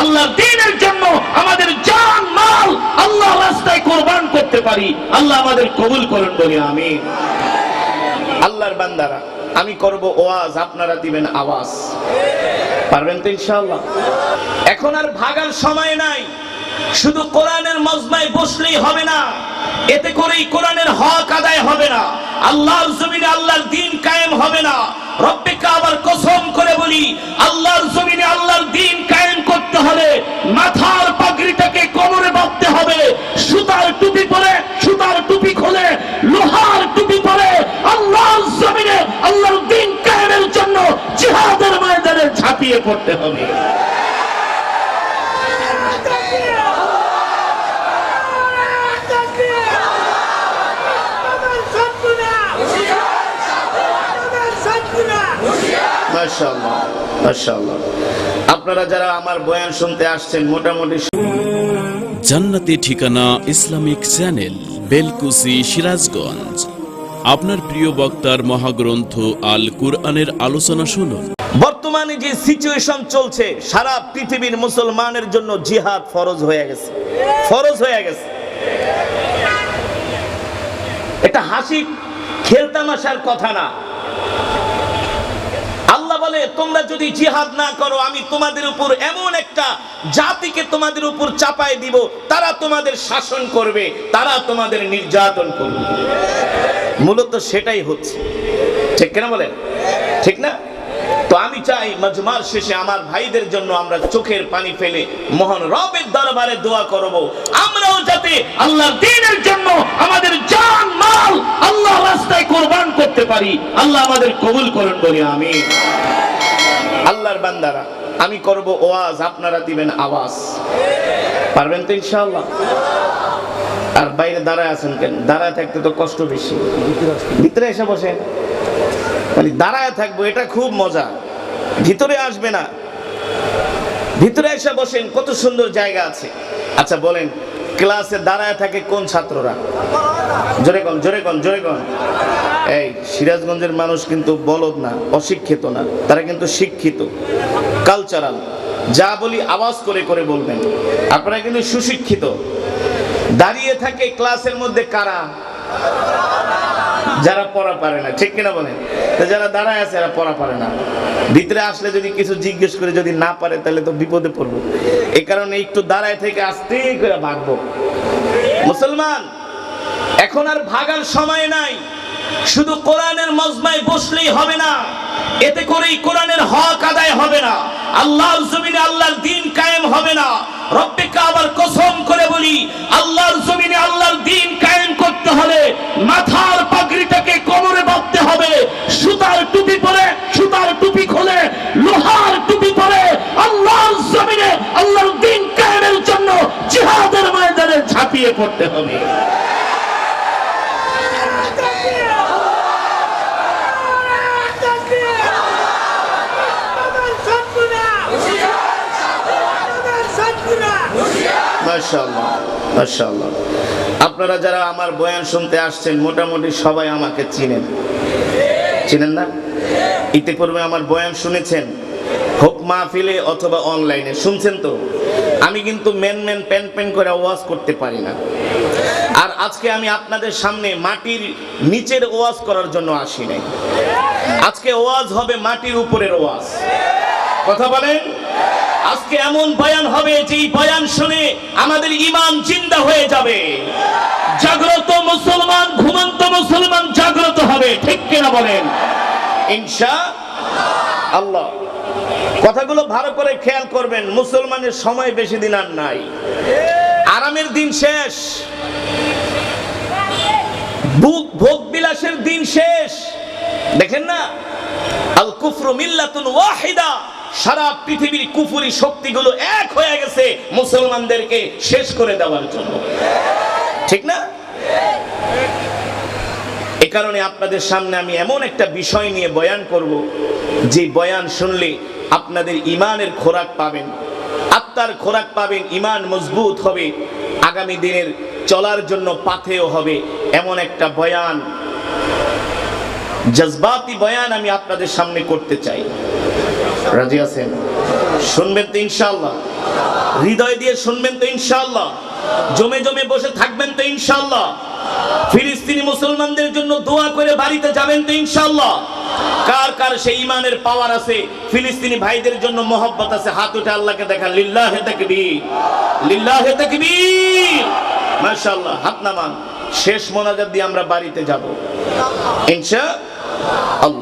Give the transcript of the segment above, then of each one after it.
আল্লাহর দিনের জন্য আমাদের জান, মাল আল্লাহ রাস্তায় কোরবান করতে পারি। আল্লাহ আমাদের কবুল করুন, বলি আমিন। আল্লাহর বান্দারা, আমি করব ওয়াজ, আপনারা দিবেন আওয়াজ। পারবেন তো ইনশাআল্লাহ? এখন আর ভাগার সময় নাই। শুধু কোরআনের মজমায় বসলেই হবে না, এতে করেই কোরআনের হক আদায় হবে না। আল্লাহর জমিনে আল্লাহর দিন কায়েম হবে না। রব্বে কাবার কসম করে বলি, আল্লাহর জমিনে আল্লাহর দিন কায়েম করতে হলে মাথার পাগড়িটাকে কোমরে বাঁধতে হবে। সুতার টুপি পরে, সুতার টুপি খুলে, লোহার টুপি পরে, আল্লাহর জমিনে, আল্লাহর দিন কায়েমের জন্য জিহাদের ময়দানে ঝাঁপিয়ে পড়তে হবে। আপনারা যারা আমার বয়ান শুনতে আসছেন, মোটামুটি জান্নাতি ঠিকানা ইসলামিক চ্যানেল, বেলকুসি, সিরাজগঞ্জ। আপনার প্রিয় বক্তার মহাগ্রন্থ আল কুরআনের আলোচনা শুনুন। বর্তমানে যে সিচুয়েশন চলছে, সারা পৃথিবীর মুসলমানের জন্য জিহাদ ফরজ হয়ে গেছে। ফরজ হয়ে গেছে। এটা হাসি, খেলতামাশার কথা না। বলে, তোমরা যদি জিহাদ না করো, আমি তোমাদের উপর এমন একটা জাতিকে তোমাদের উপর চাপায় দিব, তারা তোমাদের শাসন করবে, তারা তোমাদের নির্যাতন করবে। মূলত সেটাই হচ্ছে। ঠিক কেন বলেন? ঠিক না? তো আমি চাই মজমার শেষে আমার ভাইদের জন্য আমরা চোখের পানি ফেলে মহান রবের দরবারে দোয়া করব। আমরাও যাতে আল্লাহর দ্বীনের জন্য আমাদের জান, মাল আল্লাহ রাস্তায় কোরবান পারি, আল্লাহ আমাদের কবুল করুন বলি আমি আল্লাহর বান্দারা, আমি করব ওয়াজ, আপনারা দিবেন আওয়াজ। পারবেন তো ইনশাআল্লাহ? আর বাইরে দাঁড়ায় আছেন কেন? দাঁড়ায় থাকতে তো কষ্ট বেশি। ভিতরে এসে বসেন। মানে দাঁড়ায় থাকব, এটা খুব মজা। ভিতরে আসবে না। ভিতরে এসে বসেন, কত সুন্দর জায়গা আছে। আচ্ছা বলেন, ক্লাসে দাঁড়ায় থাকে কোন ছাত্ররা? জোরে কন জোরে কন জোরে কন। এই, সিরাজগঞ্জের মানুষ কিন্তু বলদ না, অশিক্ষিত না, তারা কিন্তু শিক্ষিত কালচারাল যা বলি আওয়াজ করে করে বলবেন। আপনারা কিন্তু সুশিক্ষিত। দাঁড়িয়ে থাকে ক্লাসের মধ্যে কারা? যারা পড়া পারে না, ঠিক কিনা বলেন? তো যারা দাঁড়ায় আছে, এরা পড়া পারে না। ভিতরে আসলে যদি কিছু জিজ্ঞেস করে যদি না পারে, তাহলে তো বিপদে পড়ব। এই কারণে একটু দাঁড়ায় থেকে আসতেই করে ভাগবো। মুসলমান এখন আর ভাগার সময় নাই। শুধু কোরআনের মজমায় বসলেই হবে না, এতে করেই কোরআনের হক আদায় হবে না। আল্লাহর জমিনে আল্লাহর দিন কায়েম হবে না। রব্বে কাবার কসম করে বলি, আল্লাহর জমিনে আল্লাহর দিন কায়েম করতে হলে মাথার পাগড়িটাকে কোমরে বাঁধতে হবে। সুতার টুপি পরে, সুতার টুপি খুলে, লোহার টুপি পরে আল্লাহর জমিনে আল্লাহর দিন কায়েমের জন্য জিহাদের ময়দানে ঝাঁপিয়ে পড়তে হবে। আপনারা যারা আমার বয়ান শুনতে আসছেন, মোটামুটি সবাই আমাকে চিনেন। চিনেন না? ইতিপূর্বে আমার বয়ান শুনেছেন, হোক মাহফিলে অথবা অনলাইনে, শুনছেন তো? আমি কিন্তু মেন মেন প্যান প্যান করে ওয়াজ করতে পারি না। আর আজকে আমি আপনাদের সামনে মাটির নিচের ওয়াজ করার জন্য আসি নাই। আজকে ওয়াজ হবে মাটির উপরের ওয়াজ। কথা বলেন? আজকে এমন বয়ান হবে যেই বয়ান শুনে আমাদের ইমান জিন্দা হয়ে যাবে। জাগ্রত মুসলমান, ঘুমন্ত মুসলমান জাগ্রত হবে, ঠিক কিনা বলেন? ইনশা আল্লাহ। কথাগুলো ভালো করে খেয়াল করবেন, মুসলমানের সময় বেশি দিন আর নাই। আরামের দিন শেষ। ভোগ ভোগ বিলাসের দিন শেষ। দেখেন না? আল কুফরু মিল্লাতুন ওয়াহিদা। সারা পৃথিবীর কুফুরি শক্তিগুলো এক হয়ে গেছে মুসলমানদেরকে শেষ করে দেওয়ার জন্য। ঠিক না? এ কারণে আপনাদের সামনে আমি এমন একটা বিষয় নিয়ে বয়ান করব, যে বয়ান শুনলে আপনাদের ইমানের খোরাক পাবেন, আত্মার খোরাক পাবেন, ইমান মজবুত হবে, আগামী দিনের চলার জন্য পাথেও হবে, এমন একটা বয়ান, জজবাতি বয়ান আমি আপনাদের সামনে করতে চাই। রাজি আছেন? শুনবেন তো ইনশাআল্লাহ। হৃদয় দিয়ে শুনবেন তো ইনশাআল্লাহ। জমে জমে বসে থাকবেন তো ইনশাআল্লাহ। ফিলিস্তিনি মুসলমানদের জন্য দোয়া করে বাড়িতে যাবেন তো ইনশাআল্লাহ। কার কার সেই ইমানের পাওয়ার আছে? ফিলিস্তিনি ভাইদের জন্য মহব্বত আছে। হাত উঠে আল্লাহকে দেখা লিল্লাহে তাকবীর। লিল্লাহে তাকবীর। মাশাআল্লাহ, হাত নামান। শেষ মোনাজাত দিয়ে আমরা বাড়িতে যাব। ইনশা আল্লাহ।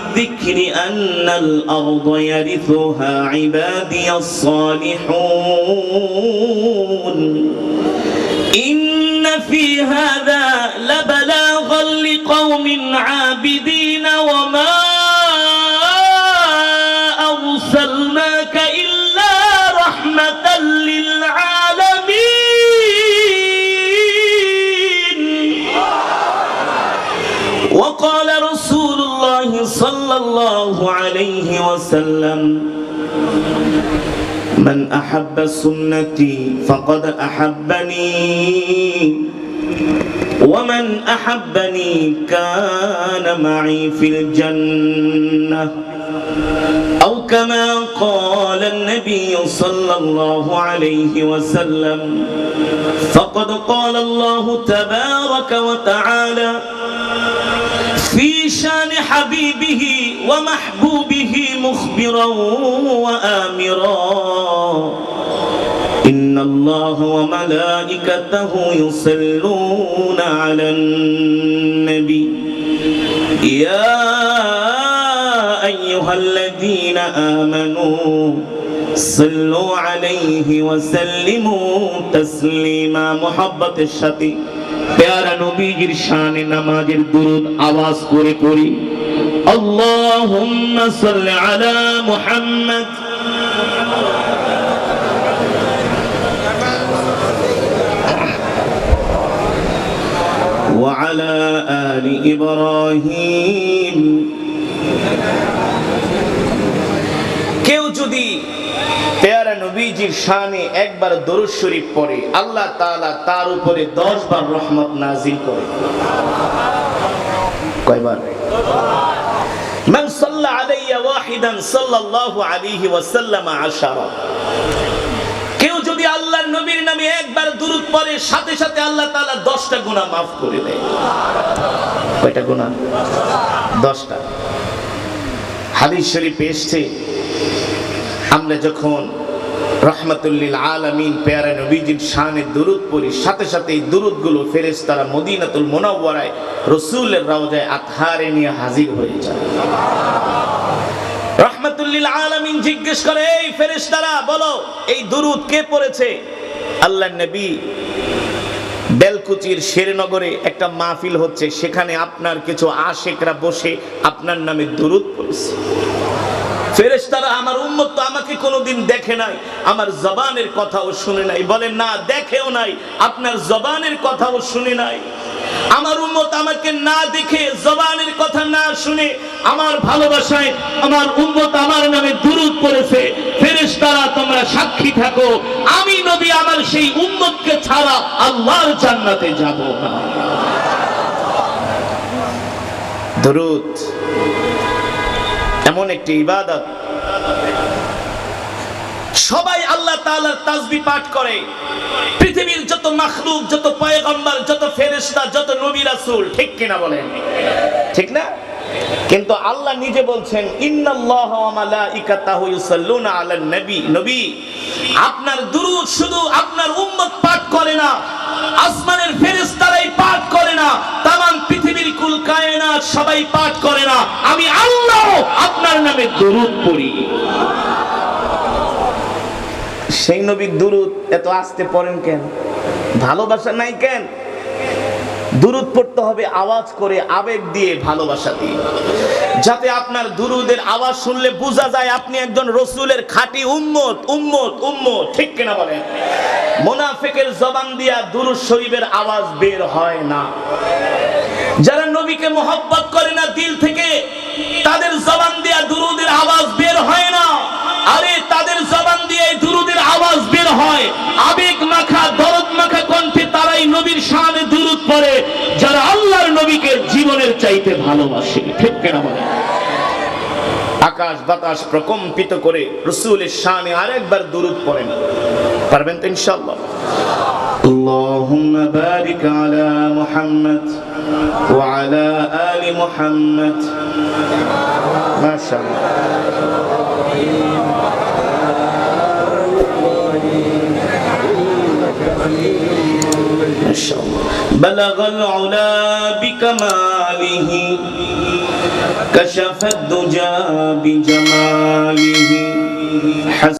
الذكر أن الأرض يرثها عبادي الصالحون. وسلم. من أحب سنتي فقد أحبني. ومن أحبني كان معي في الجنة. أو كما قال النبي صلى الله عليه وسلم فقد قال الله تبارك وتعالى في شان حبيبه ومحبوبه مخبرا وآمرا إن الله وملائكته يصلون على النبي يا أيها الذين آمنوا صلوا عليه وسلموا تسليما محبة الشتي পেয়ারা নবীজির শানে নামাজের দুরুদ আওয়াজ করে করি আল্লাহুম্মা সাল্লি আলা মুহাম্মদ وعلى آل إبراهيم কেউ যদি পেয়ারা নবীজির শানে একবার দরুদ শরীফ পড়ে আল্লাহ তাআলা তার উপরে দশ বার রহমত নাজিল করে কয়বার من صلى সাল্লাল্লাহু আলাইহি ওয়াসাল্লাম আশারা। কেউ যদি আল্লাহর নবীর নামে একবার দুরূদ পড়ে, সাথে সাথে আল্লাহ তাআলা 10টা গুনাহ maaf করে দেয়। কয়টা গুনাহ? 10টা হাদিস শরীফে এসেছে, আমরা যখন রহমাতুল্লিল আলামিন পেয়ারা নবীজির শানে দুরুদ পড়ি, সাথে সাথে এই দুরুদগুলো ফেরেস তারা মদিনাতুল মোনাওয়ারায় রসুলের রাওজায় আতহারে নিয়ে হাজির হয়ে যায়। আলামিন জিজ্ঞেস করে, এই ফেরেশতারা, বলো, এই দুরুদ কে পড়েছে? নবী বেলকুচির শেরনগরে একটা মাহফিল হচ্ছে, সেখানে আপনার কিছু আশেকরা বসে আপনার নামে দুরুদ পড়েছে। ফেরেশতারা, আমার উম্মত তো আমাকে কোনোদিন দেখে নাই, আমার জবানের কথাও শুনে নাই। বলেন না, দেখেও নাই, আপনার জবানের কথাও শুনে নাই। আমার উম্মত আমাকে না দেখে জবানের কথা না শুনে আমার ভালোবাসায় আমার উম্মত আমার নামে দুরুদ করেছে, ফেরেশতারা তোমরা সাক্ষী থাকো। আমি নবী, আমার সেই উম্মতকে ছাড়া আল্লাহর জান্নাতে যাব না। দুরুদ, এমন একটি ইবাদত আল্লাহ তাআলার তাসবিহ পাঠ করে। পৃথিবীর যত মাখলুক, যত পয়গম্বর, যত ফেরেশতা, যত নবী রাসূল, ঠিক কিনা বলেন? ঠিক না? কিন্তু আল্লাহ নিজে বলছেন ওয়া মালাইকাতাহু ইউসাল্লুনা আলান নবী নবী, আপনার দুরূদ শুধু আপনার উম্মত পাঠ করে না, আসমানের ফেরেশতারাই পাঠ করে না, তামাম পৃথিবীর কুল কায়নাত সবাই পাঠ করে না। আমি আল্লাহ আপনার নামে দুরূদ পড়ি। সেই নবীর দুরূদ এত আস্তে পড়েন কেন? ভালোবাসা নাই কেন? দুরুদ পড়তে হবে আওয়াজ করে, আবেগ দিয়ে ভালোবাসা দিয়ে। যাতে আপনার দুরুদের আওয়াজ শুনলে বোঝা যায় আপনি একজন রসুলের খাঁটি উম্মত উম্মত উম্মত। ঠিক কিনা বলেন? মোনাফেকের জবান দিয়া দুরুদ শরীফের আওয়াজ বের হয় না। যারা নবীকে মোহব্বত করে না দিল থেকে, তাদের জবান দিয়া দুরুদের আওয়াজ বের হয় না। হয় আবেগ মাখা দরদ মাখা কণ্ঠে তারাই নবীর শানে দুরুদ পড়ে যারা আল্লাহর নবীকে জীবনের চাইতে ভালোবাসে ঠিক কেনা বলে আকাশ বাতাস প্রকম্পিত করে রসুলের শানে আরেকবার দুরুদ পড়েন পারবেন তো ইনশাআল্লাহ اللهم بارك على محمد وعلى آل محمد ما شاء الله بلغ العلا بكماله كشف الدجى بجماله.